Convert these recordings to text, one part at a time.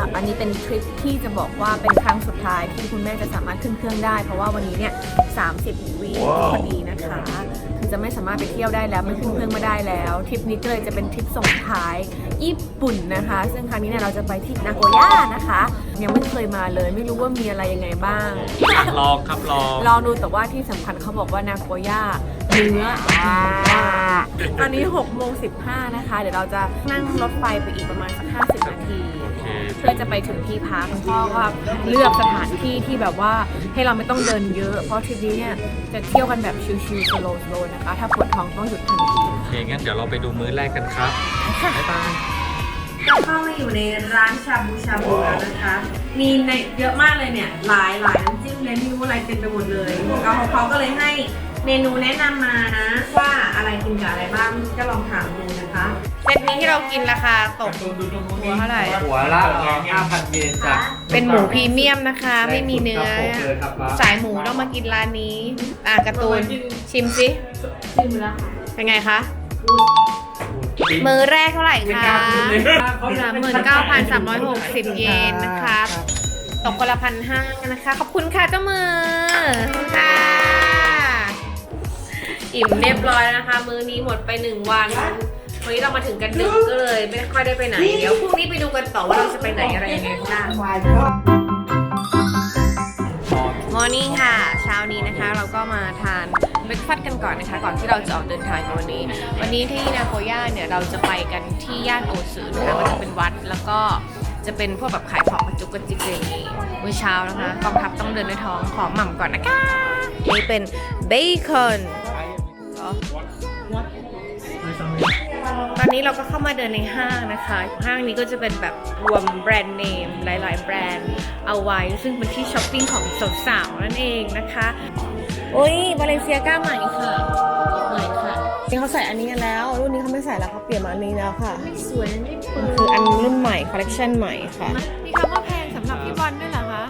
Family นะคะอันนี้เป็นทริปที่จะบอกว่าเป็นครั้งสุดท้ายที่คุณแม่จะสามารถขึ้นเครื่องได้ เพราะว่าวันนี้เนี่ย30วีพอดีนะคะคือจะไม่สามารถไปเที่ยวได้แล้วไม่ขึ้นเครื่องไม่ได้แล้วทริปนี้ก็เลยจะเป็นทริปส่งท้ายญี่ปุ่นนะคะ ซึ่งครั้งนี้เนี่ยเราจะไปที่นาโกย่านะคะ ยังไม่เคยมาเลย ไม่รู้ว่ามีอะไรยังไงบ้างอะลองครับลองลองดูแต่ว่าที่สำคัญเขาบอกว่านาโกย่าเนื้อตอนนี้6โมง15นะคะ เดี๋ยวเราจะนั่งรถไฟไปอีกประมาณสัก50นาทีโอ เคเพื่อจะไปถึงที่พักพ่อก็เลือกสถานที่ที่แบบว่าให้เราไม่ต้องเดินเยอะ เพราะทริปนี้เนี่ยจะเที่ยวกันแบบชิลๆ slow slow นะคะ ถ้าปวดท้องต้องหยุดทันทีโอเคงั้นเดี๋ยวเราไปดูมื้อแรกกันครับบ๊ายบายก็เข้ามาอยู่ในร้านชาบูชาบูแล้วนะคะ มีในเยอะมากเลยเนี่ยหลายหลายน้ำจิ้มเลยไม่รู้อะไรเต็มไปหมดเลยเขาเขาก็เลยให้ เมนูแนะนำมานะ ว่าอะไรกินกับอะไรบ้างก็ลองถามดูนะคะเซตนี้ที่เรากินราคาตกหัวเท่าไหร่ หัวละ5,000เยนจ้ะเป็นหมูพรีเมียมนะคะ ไม่มีเนื้อครับผมเลยครับสายหมูต้องมากินร้านนี้ อะการ์ตูนชิมสิชิมแล้วเป็นไงคะมือแรกเท่าไหร่คะสามหมื่นเก้าพันสามร้อยหกสิบเยนนะคะ ตกคนละพันห้านะคะ ขอบคุณค่ะเจ้ามือขอบคุณค่ะ อิ่มเรียบร้อยแล้วนะคะ มื้อนี้หมดไปหนึ่งวันวันนี้เรามาถึงกันดึกก็เลยไม่ค่อยได้ไปไหน เดี๋ยวพรุ่งนี้ไปดูกันต่อว่าเราจะไปไหนอะไรยังไงบ้างมอร์นิ่งค่ะ เช้านี้นะคะเราก็มาทานเบรกฟาสต์กันก่อนนะคะ ก่อนที่เราจะออกเดินทางในวันนี้ วันนี้ที่นาโกย่าเนี่ยเราจะไปกันที่ย่านโอซึนะคะมันจะเป็นวัดแล้วก็จะเป็นพวกแบบขายของกระจุกกระจิกอะไรอย่างงี้มื้อเช้านะคะกองทัพต้องเดินด้วยท้องขอหม่ำก่อนนะคะนี่เป็นเบคอน อนนี้เราก็เข้ามาเดินในห้างนะคะ ห้างนี้ก็จะเป็นแบบรวมแบรนด์เนมหลาย ๆ แบรนด์เอาไว้ ซึ่งเป็นที่ช้อปปิ้งของสาวๆนั่นเองนะคะ โอ้ยบาเลนเซียก้าใหม่ค่ะใหม่ค่ะนี่เขาใส่อันนี้กันแล้ว รุ่นนี้เขาไม่ใส่แล้วเขาเปลี่ยนมาอันนี้แล้วค่ะสวยไม่เปิมันดคืออันรุ่นใหม่คอลเลคชันใหม่ค่ะ มีคำว่าแพงสำหรับพี่บอลด้วยเหรอคะ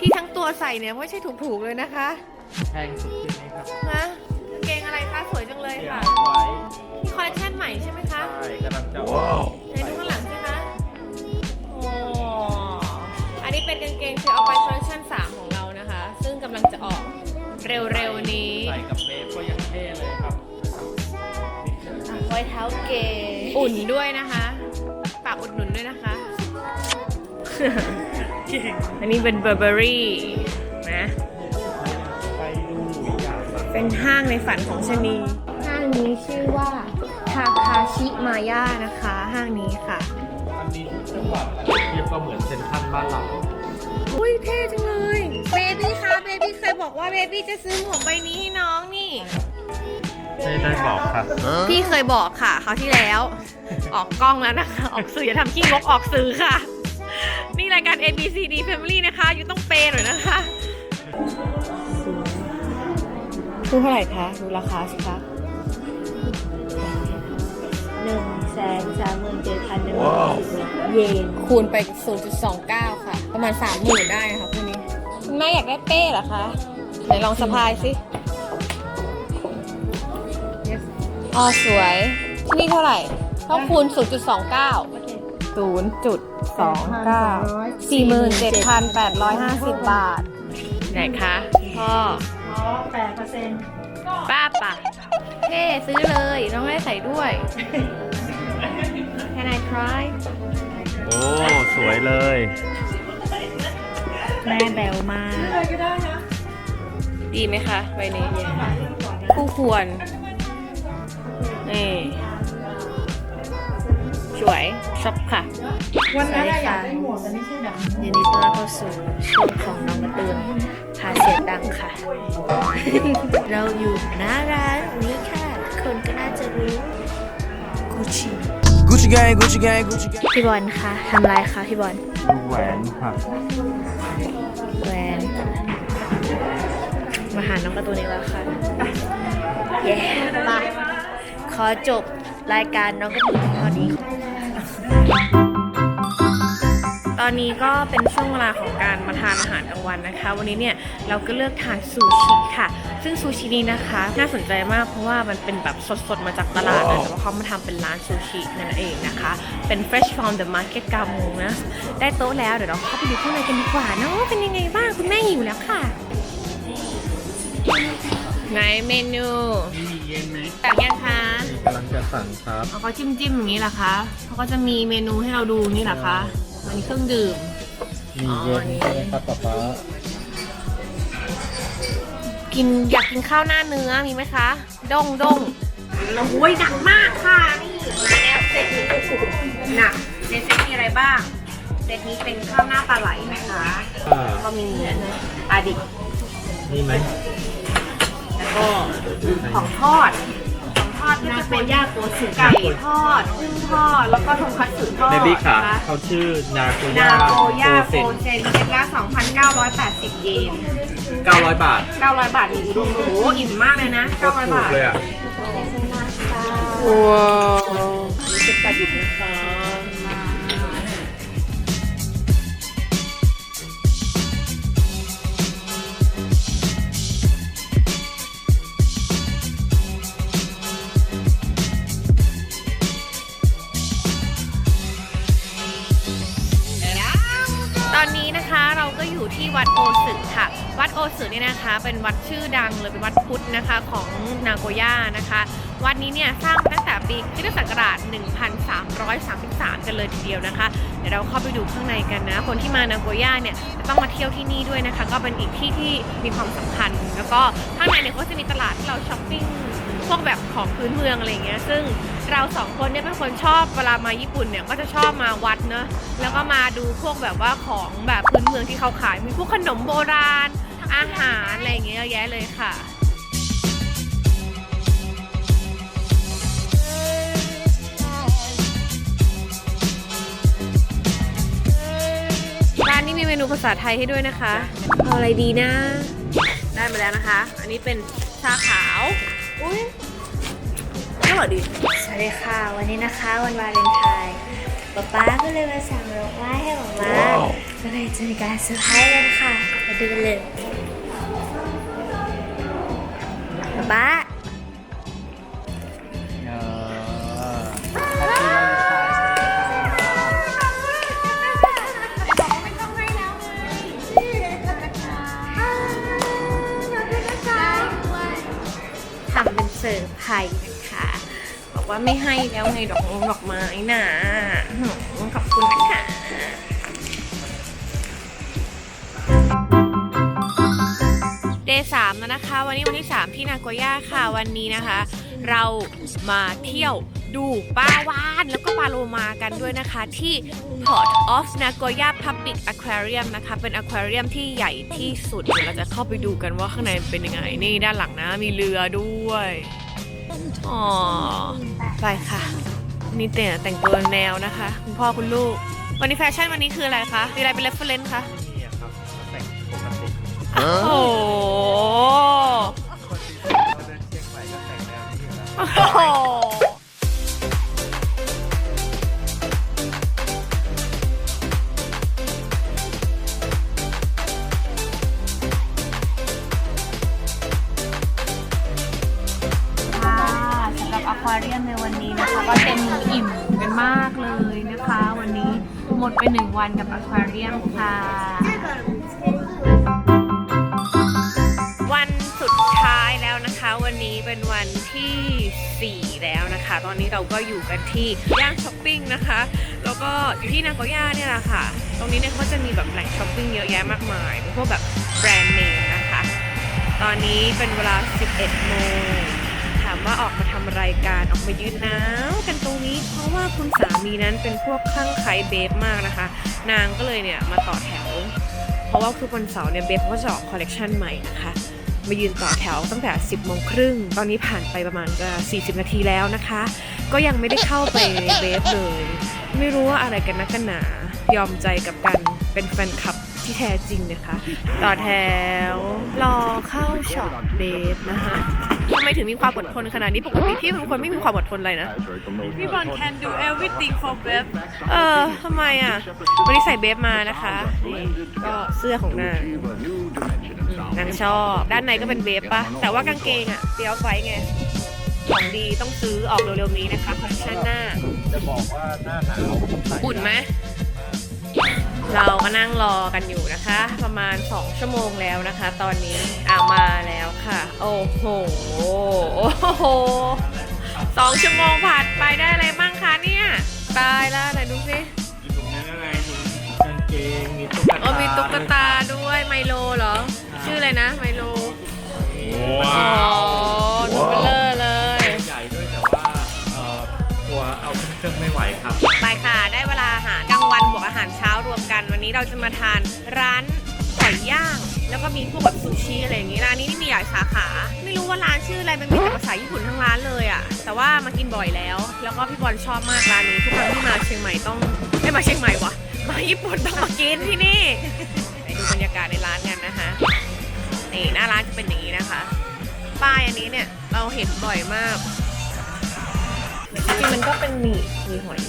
ที่ทั้งตัวใส่เนี่ยไม่ใช่ถูกๆเลยนะคะ แพงสุดที่นี้ครับนะกางเกงอะไรคะสวยจังเลยค่ะ กำลังจะไหนดูข้างหลังสิคะโอ้อันนี้เป็นกางเกงคือเอาไปคอลเลคชัน3ของเรานะคะ ซึ่งกำลังจะออกเร็วๆนี้ใส่กับเบฟก็ยังเท่เลยครับ ไว้เท้าเกย์อุ่นด้วยนะคะฝากอุดหนุนด้วยนะคะ อันนี้เป็นเบอร์เบอรี่นะ ไปดูอย่าง เป็นห้างในฝันของชะนี ห้างนี้ชื่อว่า ทาคาชิมายานะคะห้างนี้ค่ะ อันนี้จังหวัดเทียบก็เหมือนเซ็นทรัลบ้านเราอุ้ยเท่จังเลยเบบี้คะเบบี้เคยบอกว่าเบบี้จะซื้อหมวกใบนี้ให้น้องนี่ ไม่ได้บอกค่ะพี่เคยบอกค่ะคราวที่แล้ว ออกกล้องแล้วนะคะ ออกสื่ออย่าทำขี้งกออกสื่อค่ะ นี่รายการ A B C D Family นะคะ อยู่ต้องเปย์หน่อยนะคะคูเท่าไหร่คะดูราคาสิคะ แสนสามหมื่นเจ็ดพันหนึ่งเยนคูณไป 0.29 ค่ะ ประมาณ 30,000ได้นะคะพวกนี้คุณแม่อยากได้เป้เหรอคะไหนลองสะพายสิอ๋อสวยที่นี่เท่าไหร่ต้องคูณ 0.29 0.29 47,850 บาท ไหนคะพ่อ อ๋อแปดเปอร์เซ็นต์ป้าป่ะเท่ซื้อเลย น้องได้ใส่ด้วย Can I try โอ้ สวยเลย แม่แบวมากดีไหมคะใบนี้คู่ควร นี่ สวยชอบค่ะ วันนั้นอยากได้หมวกแต่ไม่ใช่ดำยินดีต้อนรับเข้าสู่ช่วงของน้องการะตูนพาเสียงดังค่ะ เราอยู่หน้าร้านนี้ค่ะ คนก็น่าจะรู้กูชิ Gucci gang, Gucci gang, Gucci gang. พี่บอลคะทำไรคะพี่บอลดูแหวนค่ะแหวนมาหาน้องการ์ตูนอีกแล้วค่ะเย้มาขอจบรายการน้องการ์ตูนเท่านี้ต อนนี้ก็เป็นช่วงเวลาของการมาทานอาหารกลางวันนะคะ วันนี้เนี่ยเราก็เลือกทานซูชิค่ะ ซึ่งซูชินี้นะคะน่าสนใจมากเพราะว่ามันเป็นแบบสดๆมาจากตลาดเลยแต่ว่าเขามาทำเป็นร้านซูชินั่นเองนะคะ เป็น fresh from the market กามูนะ ได้โต๊ะแล้วเดี๋ยวเราเข้าไปดูข้างในกันดีกว่าเนาะเป็นยังไงบ้างคุณแม่หิวแล้วค่ะ ไงเมนูมีเย็นไหมแต่งยังคะกำลังจะสั่งครับ เอาเขาจิ้มจิ้มๆอย่างนี้เหรอคะเขาก็จะมีเมนูให้เราดูนี่เหรอคะ อันนี้เครื่องดื่ม มีเย็นใช่ไหมครับป๊าป๊ากินอยากกินข้าวหน้าเนื้อมีไหมคะด้งด้งโอ้ยหนักมากค่ะนี่มาแล้วเซตนี้หนักในเซตมีอะไรบ้างเซตนี้เป็นข้าวหน้าปลาไหลนะคะอ่าก็มีปลาดิบนี่ไหมแล้วก็ของทอดข องทอดก็จะเป็นย่าโกสึไก่ทอดกุ้งทอดแล้วก็ทงคัตสึทอดเบบี้ขานะคะเขาชื่อนาโกนาย่าโกย่าโกโฟเซ็นเซนเซตละ2,980เยน900บาท900 บาทนี่โอ้โหอิ่มมากเลยนะก็ถู900กบาทเลยอะ ว้าวนี่เป็นปลาดิบนะคะ นะคะเราก็อยู่ที่วัดโอสึค่ะ วัดโอสึเนี่ยนะคะ เป็นวัดชื่อดังเลยเป็นวัดพุทธนะคะของนาโกย่านะคะ วัดนี้เนี่ยสร้างตั้งแต่ปีคริสตศักราช 1333 กันเลยทีเดียวนะคะ เดี๋ยวเราเข้าไปดูข้างในกันนะ คนที่มานาโกย่าเนี่ยจะต้องมาเที่ยวที่นี่ด้วยนะคะ ก็เป็นอีกที่ที่มีความสำคัญ แล้วก็ข้างในเนี่ยก็จะมีตลาดที่เราช้อปปิ้งพวกแบบของพื้นเมืองอะไรเงี้ยซึ่ง เราสองคนเนี่ยเป็นคนชอบเวลามาญี่ปุ่นเนี่ยก็จะชอบมาวัดเนอะแล้วก็มาดูพวกแบบว่าของแบบพื้นเมืองที่เขาขาย มีพวกขนมโบราณ อาหารอะไรอย่างเงี้ยเยอะแยะเลยค่ะร้านนี้มีเมนูภาษาไทยให้ด้วยนะคะเอาอะไรดีนะ ได้มาแล้วนะคะ อันนี้เป็นชาขาว อุ้ย อร่อยดี สวัสดีค่ะ วันนี้นะคะวันวาเลนไทน์ป๊าป๊าก็เลยมาสั่งดอกไม้ให้หมาม่าก็เลยจะมีการเซอร์ไพรส์กันค่ะ มาดูกันเลยป๊าป๊าทำเป็นเซอร์ไพรส์นะคะ บอกว่าไม่ให้แล้วไงดอกมงดอกไม้น่ะขอบคุณนะคะเดย์สามแล้วนะคะ วันนี้วันที่ 3 ที่นาโกย่าค่ะวันนี้นะคะ เรามาเที่ยวดูปลาวานแล้วก็ปลาโลมากันด้วยนะคะ ที่ Port of Nagoya Public Aquarium นะคะ เป็นอควาเรียมที่ใหญ่ที่สุดเดี๋ยวเราจะเข้าไปดูกันว่าข้างในเป็นยังไง นี่ด้านหลังนะมีเรือด้วย อ๋อ ไปค่ะ นี่แต่แต่งตัวแนวนะคะ คุณพ่อคุณลูก วันนี้แฟชั่นวันนี้คืออะไรคะ มีอะไรเป็น reference คะ นี่อะครับแต่งปกติโอ้โหคนที่เขาเดินเชียงใหม่ก็แต่งแนวนี้อยู่แล้ว โอ้โห วันกับอควาเรียมค่ะ วันสุดท้ายแล้วนะคะ วันนี้เป็นวันที่ 4 แล้วนะคะ ตอนนี้เราก็อยู่กันที่ย่านช้อปปิ้งนะคะ แล้วก็อยู่ที่นาโกย่าเนี่ยแหละค่ะ ตรงนี้เนี่ยเขาจะมีแบบแหล่งช้อปปิ้งเยอะแยะมากมายเป็นพวกแบบแบรนด์เนมนะคะ ตอนนี้เป็นเวลา 11โมงถาม ว่าออกมาทำอะไรกันออกมายืนหนาวกันตรงนี้ เพราะว่าคุณสามีนั้นเป็นพวกคลั่งไคล้เบฟมากนะคะ นางก็เลยเนี่ยมาต่อแถว เพราะว่าทุกวันเสาร์เนี่ยเบฟก็จะออกคอลเลกชันใหม่นะคะมายืนต่อแถวตั้งแต่ 10โมงครึ่ง ตอนนี้ผ่านไปประมาณจะ 40 นาทีแล้วนะคะ ก็ยังไม่ได้เข้าไปในเบฟเลย ไม่รู้ว่าอะไรกันนักกันหนา ยอมใจกับกันเป็นแฟนคลับ ที่แท้จริงนะคะ ต่อแถว รอเข้าช็อปเบฟนะคะทำไมถึงมีความอดทนขนาดนี้ปกติพี่เป็นคนไม่มีความอดทนเลยนะ พี่บอล can do everything for Beb เออทำไมอะ วันนี้ใส่เบฟมานะคะนี่ก็เสื้อของนางนางชอบ ด้านในก็เป็นเบฟปะแต่ว่ากางเกงอะเปียวไฟไงของดีต้องซื้อออกเร็วๆนี้นะคะคอลเลคชันหน้าจะบอกว่าหน้าหนาวใส่อุ่นไหม เราก็นั่งรอกันอยู่นะคะ ประมาณ 2 ชั่วโมงแล้วนะคะ ตอนนี้อ่ามาแล้วค่ะ โอ้โหโอ้โหสองชั่วโมงผ่านไปได้อะไรบ้างคะเนี่ยตายแล้วไหนดูสิตรงนี้ยังไงกางเกงมีตุ๊กตาโอ้มีตุ๊กตาด้วยไมโลเหรอ ชื่ออะไรนะไมโลว้าอ๋อว หารเช้ารวมกัน วันนี้เราจะมาทานร้านหอยย่าง แล้วก็มีพวกแบบซูชิอะไรอย่างงี้ร้านนี้นี่มีหลายสาขา ไม่รู้ว่าร้านชื่ออะไรมันมีแต่ภาษาญี่ปุ่นทั้งร้านเลยอะ่ะแต่ว่ามากินบ่อยแล้ว แล้วก็พี่บอลชอบมากร้านนี้ทุกครั้งที่มาเชียงใหม่ต้องไม่มาเชียงใหม่วะมาญี่ปุ่นต้องมากินที่นี่ไปดูบรรยากาศในร้านกันนะคะนี่หน้าร้านจะเป็นอย่างนี้นะคะ ป้ายอันนี้เนี่ยเราเห็นบ่อยมากจริงมันก็เป็นหมี่หมี่หอย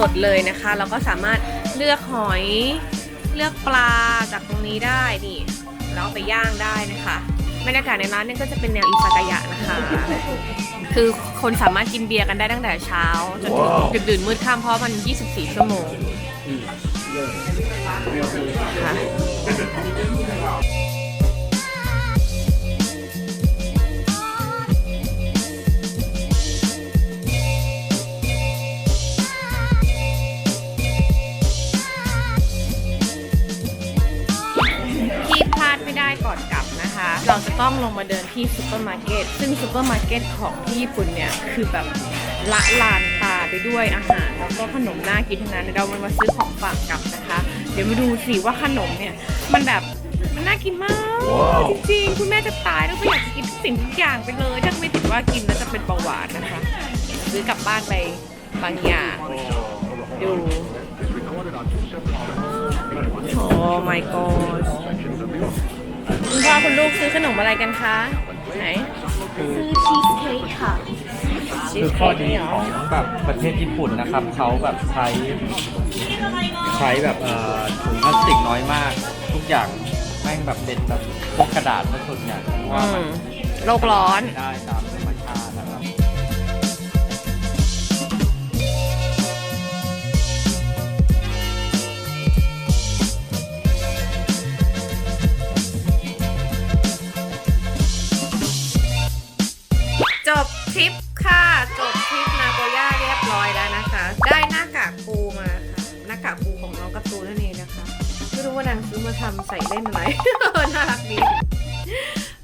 สดๆเลยนะคะ เราก็สามารถเลือกหอยเลือกปลาจากตรงนี้ได้นี่แล้วเอาไปย่างได้นะคะบรรยากาศในร้านเนี่ยก็จะเป็นแนวอิซากายะนะคะ คือคนสามารถกินเบียร์กันได้ตั้งแต่เช้าจนถึงดึกดื่นมืดค่ำเพราะมัน 24 ชั่วโมงค่ะ ต้องลงมาเดินที่ซูเปอร์มาร์เก็ตซึ่งซูเปอร์มาร์เก็ตของที่ญี่ปุ่นเนี่ยคือแบบละลานตาไปด้วยอาหาร แล้วก็ขนมน่ากินทั้งนั้นเดี๋ยวเรามาซื้อของฝากกลับนะคะ เดี๋ยวมาดูสิว่าขนมเนี่ย มันแบบมันน่ากินมากจริงๆ คุณแม่จะตายแล้วก็อยากจะกินทุกสิ่งทุกอย่างไปเลย ถ้าไม่ติดว่ากินแล้วจะเป็นเบาหวานนะคะ ซื้อกลับบ้านไปบางอย่างดูโอ้ my god คุณพ่อคุณลูกซื้อขนมอะไรกันคะ ไหน ซื้อชีสเค้กค่ะ ชีสคือข้อเค้กดีนี่เหรอของแบบประเทศญี่ปุ่นนะครับเขาแบบใช้ใช้แบบเอ่อถุงพลาสติกน้อยมาก ทุกอย่างแม่งแบบเป็นแบบพวกกระดาษซะส่วนใหญ่เพราะว่าอืมันมโลกร้อน ได้ตามธ ค่ะ จบทริปนาโกย่าเรียบร้อยแล้วนะคะ ได้หน้ากากปูมาค่ะหน้ากากปูของน้องกร์ตูนนั่นเองนะคะไม่รู้ว่านางซื้อมาทำใส่เล่นอะไรน่ารักดี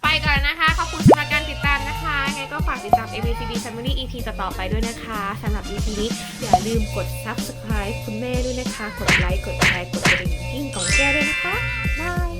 ไปก่อนนะคะ ขอบคุณสำหรับการติดตามนะคะไงก็ฝากติดตาม ABCD Family EP ต่อๆไปด้วยนะคะสำหรับ EP นี้อย่าลืมกด subscribe คุณแม่ด้วยนะคะ กดไลค์ กดแชร์ กดกระดิ่งกิ้งของแก้วด้วยนะคะ บาย